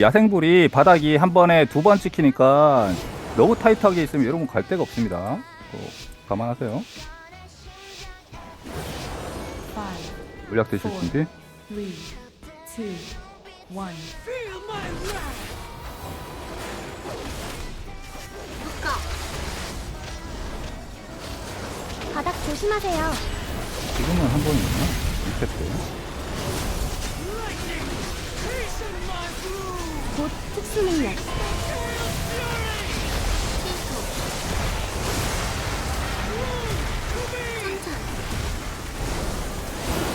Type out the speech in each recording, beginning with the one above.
야생불이 바닥이 한 번에 두 번 찍히니까 너무 타이트하게 있으면 여러분 갈 데가 없습니다. 또 감안하세요. 물약 드실 준비. 바닥 조심하세요. 지금은 한 번이구나. 리셋돼. 수 능력.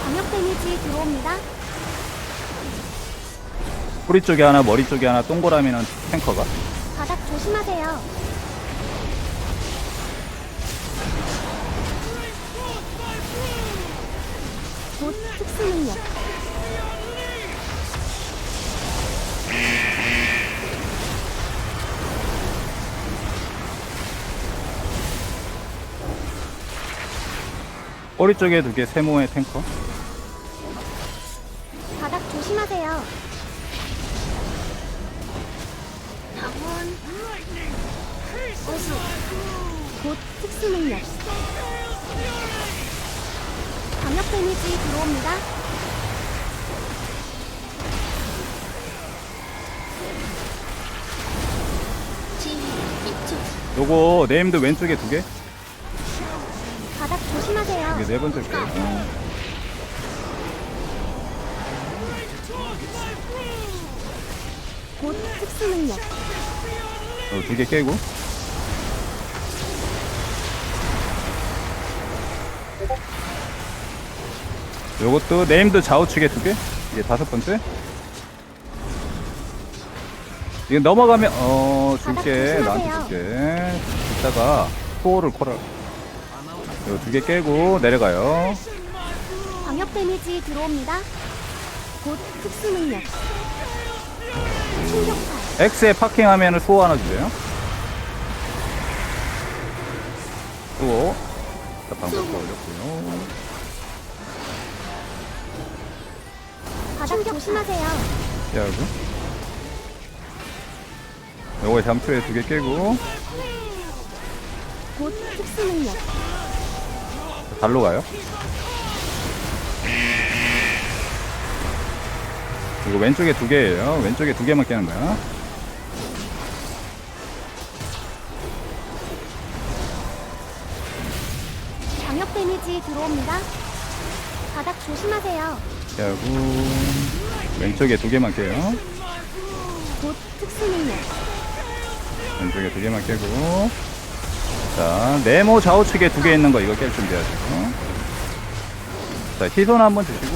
광역 데미지 들어옵니다. 뿌리 쪽에 하나, 머리 쪽에 하나, 동그라미는 탱커가. 바닥 조심하세요. 곧 특수 능력. 꼬리 쪽에 두 개, 세모의 탱커. 바닥 조심하세요. 어수. 곧 특수 능력. 광역 데미지 들어옵니다. 요거 네임드 왼쪽에 두 개. 이게 네 번째 거예요. 곧 특수 능력. 어, 두 개 깨고. 요것도 네임드 좌우측에 두 개. 이게 다섯 번째. 이거 넘어가면 어 줄게 나한테. 줄게. 이따가 수호를 코라. 이거 두 개 깨고 내려가요. 광역 데미지 들어옵니다. 곧 특수 능력. 충격파. X에 파킹하면 수호 하나 주세요. 수호. 자, 방벽도 올렸고요. 바닥 조심하세요. 피하고. 요거에 잠투에 두 개 깨고 곧 특수 능력. 달로 가요. 이거 왼쪽에 두 개예요. 왼쪽에 두 개만 깨는 거야. 광역 데미지 들어옵니다. 바닥 조심하세요. 피하고 왼쪽에 두 개만 깨요. 곧 특수 능력. 왼쪽에 두 개만 깨고 자 네모 좌우측에 두 개 있는 거 이거 깰 준비하시고 자 희손 한번 주시고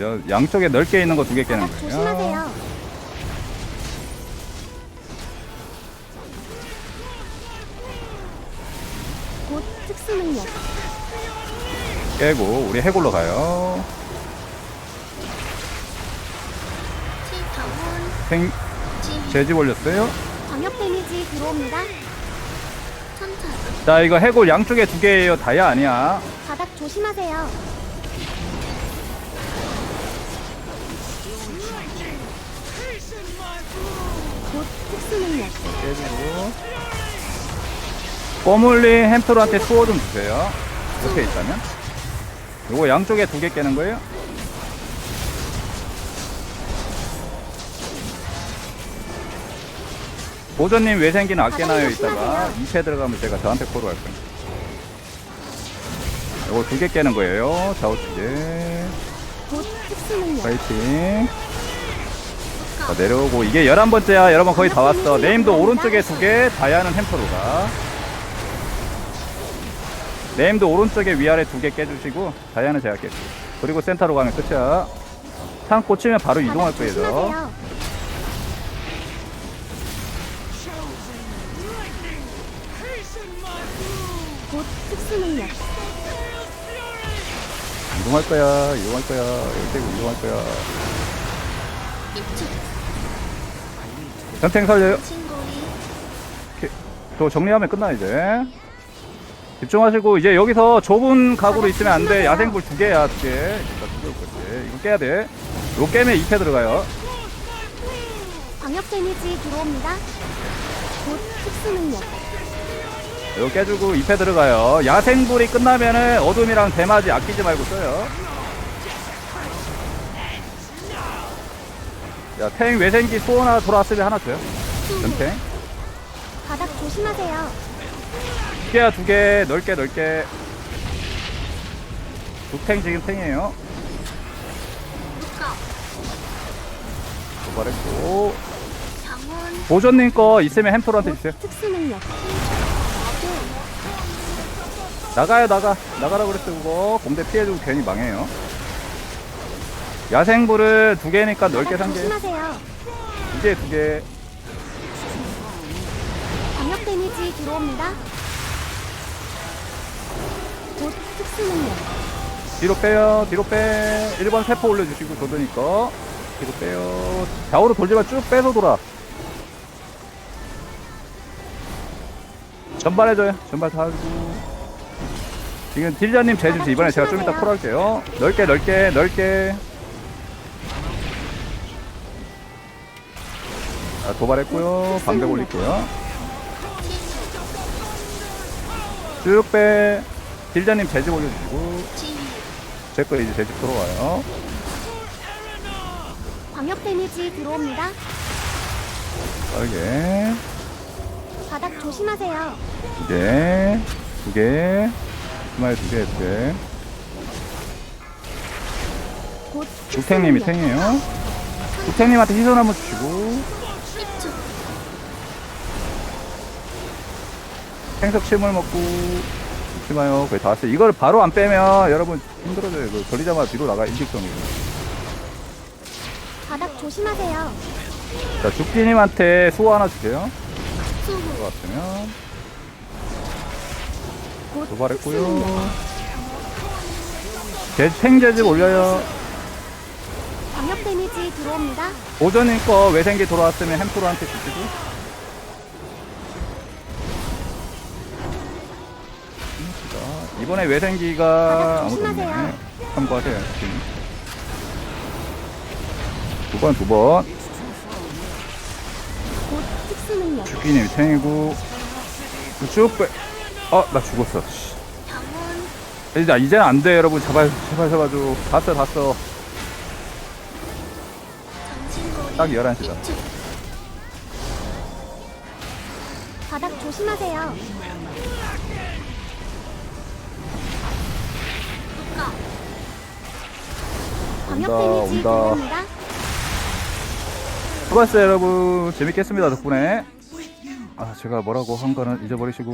여- 양쪽에 넓게 있는 거 두 개 깨는 바닥 거예요. 조심하세요. 곧 특수 능력. 깨고 우리 해골로 가요. 생 재집 올렸어요. 광역 데미지 들어옵니다. 자 이거 해골 양쪽에 두 개예요. 다야 아니야. 바닥 조심하세요. 곧 특수 능력. 깨지고 꼬물린 햄스터한테 수호 좀 주세요. 이렇게 있다면 요거 양쪽에 두 개 깨는 거예요. 보조님 왜 생기는 아껴놔요 이따가? 2패 들어가면 제가 저한테 코로 할 거예요. 요거 두 개 깨는 거예요. 좌우측에. 파이팅. 자, 내려오고 이게 11번째야. 여러분 거의 다 왔어. 네임도 오른쪽에 두개 다이아는 햄퍼로가 네임도 오른쪽에 위아래 두 개 깨주시고 다이아는 제가 깰게요. 그리고 센터로 가면 끝이야. 창 꽂히면 바로 이동할 바닥 거예요 곧 특수 능력. 이동할 거야 이동할 거야 이렇게 이동할 거야 전탱 살려요. 저 정리하면 끝나 이제 집중하시고 이제 여기서 좁은 각으로 있으면 안 돼. 야생불 두 개야, 두 개. 두개. 이거 깨야 돼. 요 깨면 2패 들어가요. 광역 데미지 들어옵니다. 곧 특수 능력. 이거 깨주고 2패 들어가요. 야생불이 끝나면은 어둠이랑 대마지 아끼지 말고 써요. 야, 탱 외생기 소원하 돌아왔으면 하나 줘요. 전탱. 바닥 조심하세요. 두 개야, 두 개. 넓게, 넓게. 두탱 지금 탱이에요. 도발했고. 보존님 거 있으면 햄토로한테 곧 주세요. 특수 능력. 나가요 나가. 나가라 그랬어 그거. 공대 피해주고 괜히 망해요. 야생불을 두 개니까 넓게 산게. 조심하세요. 두개 두개. 광역 데미지 들어옵니다. 곧 특수 능력. 뒤로 빼요 뒤로 빼. 1번 세포 올려주시고 조드니까 뒤로 빼요. 좌우로 돌지만 쭉 빼서 돌아. 전발해줘요. 전발 다 하고 지금 딜자님 제주시. 이번에 제가 좀 이따 콜할게요. 넓게 넓게 넓게. 자, 도발했고요. 방벽 올릴게요. 쭉빼. 딜자님 제집 올려주시고. 제거 이제 제집 들어와요. 광역 데미지 들어옵니다. 빨개 바닥 조심하세요. 두개 두개 두마리 두개. 육탱님이 능력. 탱이에요. 육탱님한테 희선 한번 주시고. 생석 침을 먹고. 잊지 마요. 거의 다 왔어요. 이걸 바로 안 빼면 여러분 힘들어져요. 그 걸리자마자 뒤로 나가 인식성이. 바닥 조심하세요. 자 죽기님한테 수호 하나 주세요. 들어왔으면 도발했고요. 제 생제집 올려요 광역 데미지 들어옵니다. 오전인 거 외생기 돌아왔으면 햄프로한테 주시고 자, 이번에 외생기가 아무도. 없네 참고하세요 지금 두 번 두 번 곧 특수 능력. 죽기님이 탱이고 쭉 빼 어 나 죽었어. 씨. 이제 이제는 안돼 여러분. 제발 제발 잡아줘 다써 다써 딱 11시다. 바닥 조심하세요. 광역 온다, 데미지 온다. 수고하셨어요 여러분. 재밌게 했습니다 덕분에. 아 제가 뭐라고 한 거는 잊어버리시고